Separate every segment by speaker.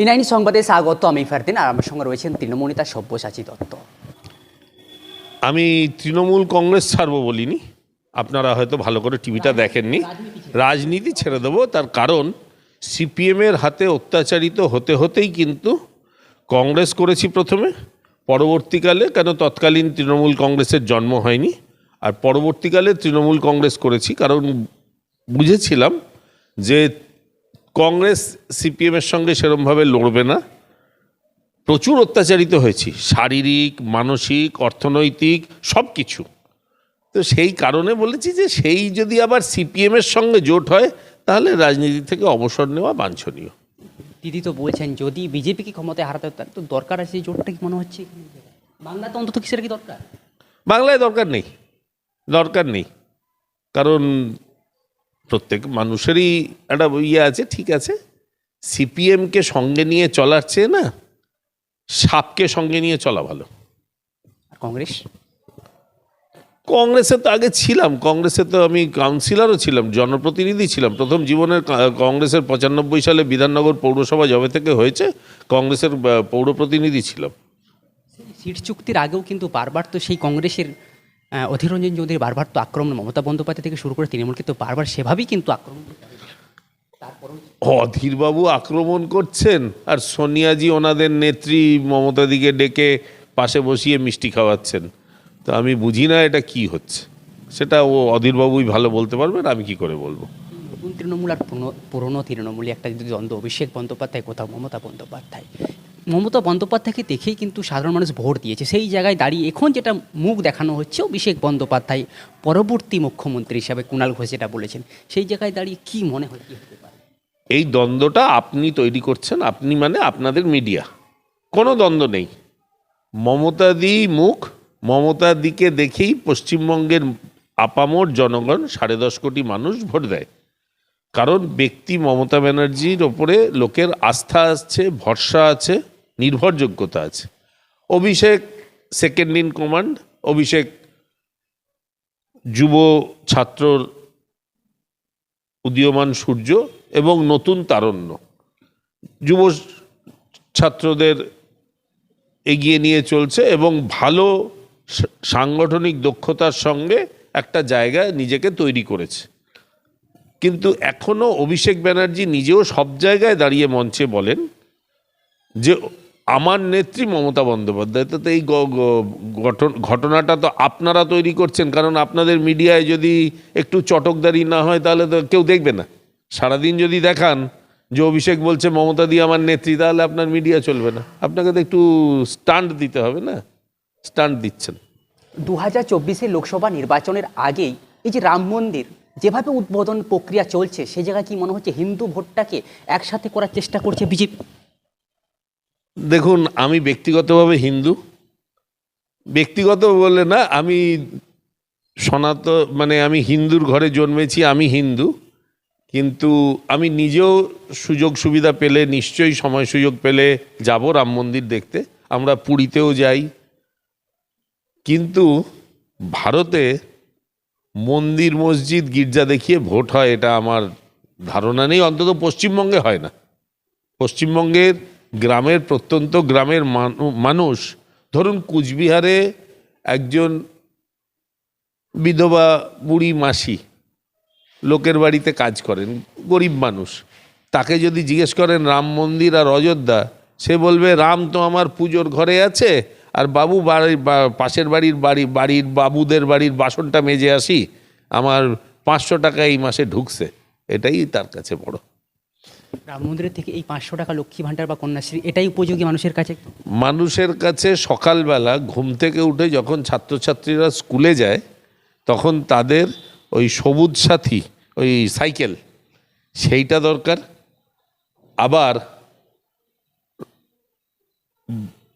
Speaker 1: ইনাইনি সংবাদে স্বাগত আমি ফারদিন আর আমার সঙ্গে রয়েছেন তৃণমূল নেতা সব্যসাচী দত্ত।
Speaker 2: আমি তৃণমূল কংগ্রেস ছাড়বো বলিনি। আপনারা হয়তো ভালো করে টিভিটা দেখেননি। রাজনীতি ছেড়ে দেবো তার কারণ সিপিএমের হাতে অত্যাচারিত হতে হতেই কিন্তু কংগ্রেস করেছি প্রথমে। পরবর্তীকালে কেন তৎকালীন তৃণমূল কংগ্রেসের জন্ম হয়নি আর পরবর্তীকালে তৃণমূল কংগ্রেস করেছি। কারণ বুঝেছিলাম যে কংগ্রেস সিপিএমের সঙ্গে সেরমভাবে লড়বে না। প্রচুর অত্যাচারিত হয়েছি শারীরিক মানসিক অর্থনৈতিক সব কিছু তো সেই কারণে বলেছি যে সেই যদি আবার সিপিএমের সঙ্গে জোট হয় তাহলে রাজনীতি থেকে অবসর নেওয়া বাঞ্ছনীয়।
Speaker 1: দিদি তো বলছেন যদি বিজেপিকে ক্ষমতায় হারাতে হয়, তো দরকার আছে এই জোটটা কি মনে হচ্ছে? বাংলাতে অন্তত কিসের কি দরকার?
Speaker 2: বাংলায় দরকার নেই দরকার নেই। কারণ প্রত্যেক মানুষেরই একটা ইয়ে আছে ঠিক আছে? সিপিএমকে সঙ্গে নিয়ে চলার চেয়ে না সাপকে সঙ্গে নিয়ে চলা ভালো।
Speaker 1: কংগ্রেস?
Speaker 2: কংগ্রেসে তো আগে ছিলাম কংগ্রেসে তো আমি কাউন্সিলরও ছিলাম জনপ্রতিনিধি ছিলাম। প্রথম জীবনের কংগ্রেসের পঁচানব্বই সালে বিধাননগর পৌরসভা জবে থেকে হয়েছে কংগ্রেসের পৌর প্রতিনিধি ছিলাম।
Speaker 1: সিট চুক্তির আগেও কিন্তু বারবার তো সেই কংগ্রেসের আহ, অধীর রঞ্জন চৌধুরী বারবার তো আক্রমণ মমতা বন্দ্যোপাধ্যায় থেকে শুরু করে তৃণমূলকে তো বারবার সেভাবেই কিন্তু আক্রমণ
Speaker 2: অধীরবাবু আক্রমণ করছেন আর সোনিয়াজি ওনাদের নেত্রী মমতাদিকে ডেকে পাশে বসিয়ে মিষ্টি খাওয়াচ্ছেন। তো আমি বুঝি না এটা কি হচ্ছে। সেটা ও অধীরবাবুই ভালো বলতে পারবেন আমি কি করে বলব?
Speaker 1: নতুন তৃণমূল আর পুরনো- পুরনো তৃণমূলে একটা যদি দ্বন্দ্ব অভিষেক বন্দ্যোপাধ্যায় কোথাও মমতা বন্দ্যোপাধ্যায়। মমতা বন্দ্যোপাধ্যায়কে দেখেই কিন্তু সাধারণ মানুষ ভোট দিয়েছে। সেই জায়গায় দাঁড়িয়ে এখন যেটা মুখ দেখানো হচ্ছে, অভিষেক বন্দ্যোপাধ্যায় পরবর্তী মুখ্যমন্ত্রী হিসাবে কুণাল ঘোষ যেটা বলেছেন, সেই জায়গায় দাঁড়িয়ে কি মনে হয়
Speaker 2: এই দ্বন্দ্বটা আপনি তৈরি করছেন, আপনি মানে আপনাদের মিডিয়া। কোনো দ্বন্দ্ব নেই। মমতাদি মুখ মমতাদিকে দেখেই পশ্চিমবঙ্গের আপামর জনগণ সাড়ে দশ কোটি মানুষ ভোট দেয়। কারণ ব্যক্তি মমতা ব্যানার্জির ওপরে লোকের আস্থা আছে, ভরসা আছে নির্ভরযোগ্যতা আছে। Abhishek second in command Abhishek যুব ছাত্রর উদীয়মান সূর্য এবং নতুন তারণ্য। যুব ছাত্রদের এগিয়ে নিয়ে চলছে এবং ভালো সাংগঠনিক দক্ষতার সঙ্গে একটা জায়গায় নিজেকে তৈরি করেছে। কিন্তু এখনও অভিষেক ব্যানার্জি নিজেও সব জায়গায় দাঁড়িয়ে মঞ্চে বলেন যে আমার নেত্রী মমতা বন্দ্যোপাধ্যায় তো এই ঘটনাটা তো আপনারা তৈরি করছেন, কারণ আপনাদের মিডিয়ায় যদি একটু চটকদারি না হয়, তাহলে তো কেউ দেখবে না। সারাদিন যদি দেখান যে অভিষেক বলছে, মমতা দিয়ে আমার নেত্রী তাহলে আপনার মিডিয়া চলবে না। আপনাকে তো একটু স্টান্ট দিতে হবে না? স্টান্ট দিচ্ছেন।
Speaker 1: দু হাজার চব্বিশে লোকসভা নির্বাচনের আগেই এই যে রাম মন্দির, যেভাবে উদ্বোধন প্রক্রিয়া চলছে, সে জায়গায় কি মনে হচ্ছে হিন্দু ভোটটাকে একসাথে করার চেষ্টা করছে বিজেপি?
Speaker 2: দেখুন, আমি ব্যক্তিগতভাবে হিন্দু। ব্যক্তিগত বলে না, আমি সনাত মানে আমি হিন্দুর ঘরে জন্মেছি, আমি হিন্দু। কিন্তু আমি নিজেও সুযোগ সুবিধা পেলে, নিশ্চয়ই সময় সুযোগ পেলে যাব রাম মন্দির দেখতে। আমরা পুরীতেও যাই। কিন্তু ভারতে মন্দির, মসজিদ, গির্জা দেখিয়ে ভোট হয়, এটা আমার ধারণা নেই। অন্তত পশ্চিমবঙ্গে হয় না। পশ্চিমবঙ্গের গ্রামের প্রত্যন্ত গ্রামের মানুষ, ধরুন কুচবিহারে একজন বিধবা বুড়ি মাসি লোকের বাড়িতে কাজ করেন, গরিব মানুষ। তাকে যদি জিজ্ঞেস করেন, রাম মন্দির আর অযোধ্যা? সে বলবে, রাম তো আমার পুজোর ঘরে আছে, আর বাবু বাড়ির পাশের বাড়ির বাড়ি, বাড়ির বাবুদের বাড়ির বাসনটা মেজে আসি, আমার পাঁচশো টাকা এই মাসে ঢুকছে। এটাই তার কাছে বড়।
Speaker 1: রাম মন্দিরের থেকে এই পাঁচশো টাকা লক্ষ্মী ভাণ্ডার বা কন্যাশ্রী, এটাই উপযোগী মানুষের কাছে?
Speaker 2: মানুষের কাছে সকালবেলা ঘুম থেকে উঠে যখন ছাত্রছাত্রীরা স্কুলে যায়, তখন তাদের ওই সবুজ সাথী, ওই সাইকেল, সেইটা দরকার। আবার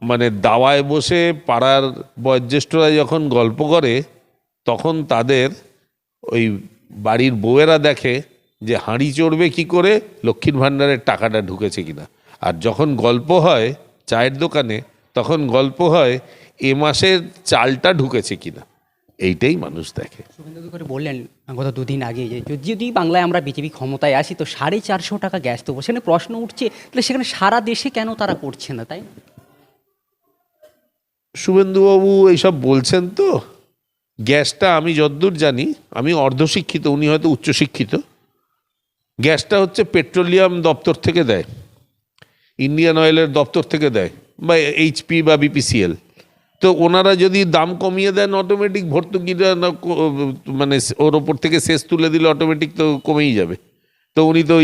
Speaker 2: মানে দাওয়ায় বসে পাড়ার বয়োজ্যেষ্ঠরা যখন গল্প করে, তখন তাদের ওই বাড়ির বউয়েরা দেখে যে হাঁড়ি চড়বে কি করে? লক্ষ্মীর ভাণ্ডারের টাকাটা ঢুকেছে কিনা। আর যখন গল্প হয় চায়ের দোকানে তখন গল্প হয় এ মাসের চালটা ঢুকেছে কিনা। এইটাই মানুষ দেখে।
Speaker 1: শুভেন্দু করে বললেন গত দুদিন আগে যে যদি- যদি বাংলায় আমরা বিজেপি ক্ষমতায় আসি তো সাড়ে চারশো টাকা গ্যাস দেবো। সেখানে প্রশ্ন উঠছে তাহলে সেখানে সারা দেশে কেন তারা করছে না তাই
Speaker 2: শুভেন্দুবাবু এইসব বলছেন তো। গ্যাসটা আমি যদ্দূর জানি আমি অর্ধশিক্ষিত উনি হয়তো উচ্চশিক্ষিত। গ্যাসটা হচ্ছে পেট্রোলিয়াম দপ্তর থেকে দেয়। ইন্ডিয়ান অয়েলের দপ্তর থেকে দেয়, বা এইচপি বা বিপিসিএল তো ওনারা যদি দাম কমিয়ে দেন অটোমেটিক ভর্তুকিটা মানে ওর ওপর থেকে শেষ তুলে দিলে অটোমেটিক তো কমেই যাবে। তো উনি তো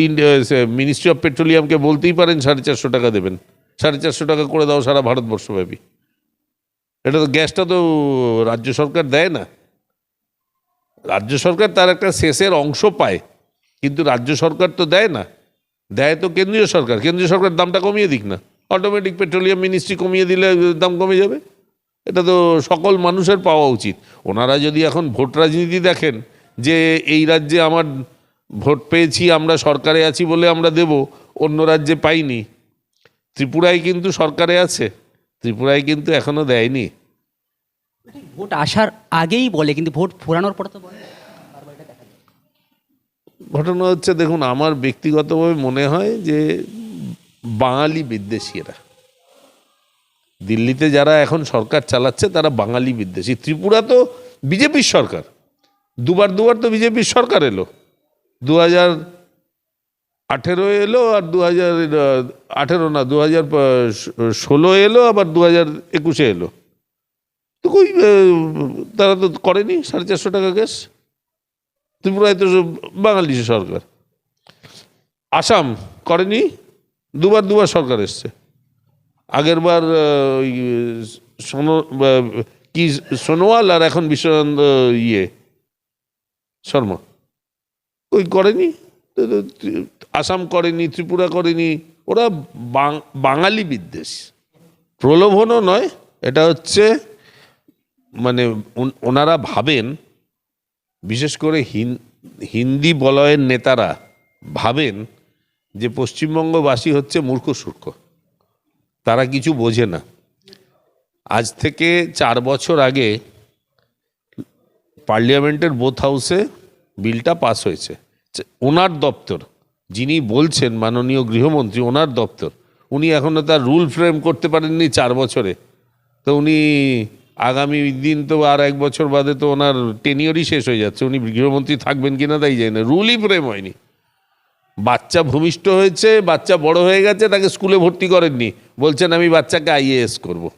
Speaker 2: মিনিস্ট্রি অফ পেট্রোলিয়ামকে বলতেই পারেন সাড়ে চারশো টাকা দেবেন। সাড়ে চারশো টাকা করে দাও সারা ভারতবর্ষব্যাপী। এটা তো গ্যাসটা তো রাজ্য সরকার দেয় না। রাজ্য সরকার তার একটা শেষের অংশ পায়। কিন্তু রাজ্য সরকার তো দেয় না। দেয় তো কেন্দ্রীয় সরকার। কেন্দ্রীয় সরকার দামটা কমিয়ে দিক না। অটোমেটিক পেট্রোলিয়াম মিনিস্ট্রি কমিয়ে দিলে দাম কমে যাবে। এটা তো সকল মানুষের পাওয়া উচিত। ওনারা যদি এখন ভোট রাজনীতি দেখেন যে এই রাজ্যে আমার ভোট পেয়েছি, আমরা সরকারে আছি বলে আমরা দেব, অন্য রাজ্যে পাইনি। ত্রিপুরায় কিন্তু সরকারে আছে। ত্রিপুরায় কিন্তু এখনও দেয়নি।
Speaker 1: ভোট আসার আগেই বলে, কিন্তু ভোট ফোরানোর পরে তো বলে।
Speaker 2: ঘটনা হচ্ছে, দেখুন, আমার ব্যক্তিগতভাবে মনে হয় যে বাঙালি বিদ্বেষী এরা দিল্লিতে যারা এখন সরকার চালাচ্ছে, তারা বাঙালি বিদ্বেষী। ত্রিপুরা তো বিজেপির সরকার। দুবার দুবার তো বিজেপির সরকার এলো। দু হাজার আঠেরো এলো আর দু হাজার আঠেরো না দু হাজার ষোলো এলো, আবার দু হাজার একুশে এলো। তো কই তারা তো করেনি সাড়ে চারশো টাকা গ্যাস? ত্রিপুরায় তো বাঙালি সরকার। আসাম করেনি, দুবার দুবার সরকার এসছে। আগের বার ওই সোনো কি, সোনোয়াল আর এখন বিশ্বনাথ ইয়ে শর্মা। ওই করেনি আসাম করেনি, ত্রিপুরা করেনি, ওরা বাঙালি বিদ্বেষ। প্রলোভনও নয়, এটা হচ্ছে মানে ওনারা ভাবেন বিশেষ করে হিন- হিন্দি বলয়ের নেতারা ভাবেন যে পশ্চিমবঙ্গবাসী হচ্ছে মূর্খ, সূর্খ। তারা কিছু বোঝে না। আজ থেকে চার বছর আগে পার্লিয়ামেন্টের বোথ হাউসে বিলটা পাস হয়েছে। ওনার দপ্তর, যিনি বলছেন মাননীয় গৃহমন্ত্রী, ওনার দপ্তর, উনি এখনও তার রুল ফ্রেম করতে পারেননি চার বছরে। তো উনি আগামী দিন তো আর এক বছর বাদে তো ওনার টেনিয়রই শেষ হয়ে যাচ্ছে। উনি গৃহমন্ত্রী থাকবেন কিনা তাই যায় না। রুলই প্রেম হয়নি। বাচ্চা ভূমিষ্ঠ হয়েছে, বাচ্চা বড় হয়ে গেছে, তাকে স্কুলে ভর্তি করেননি। বলছেন, আমি বাচ্চাকে আইএএস করব।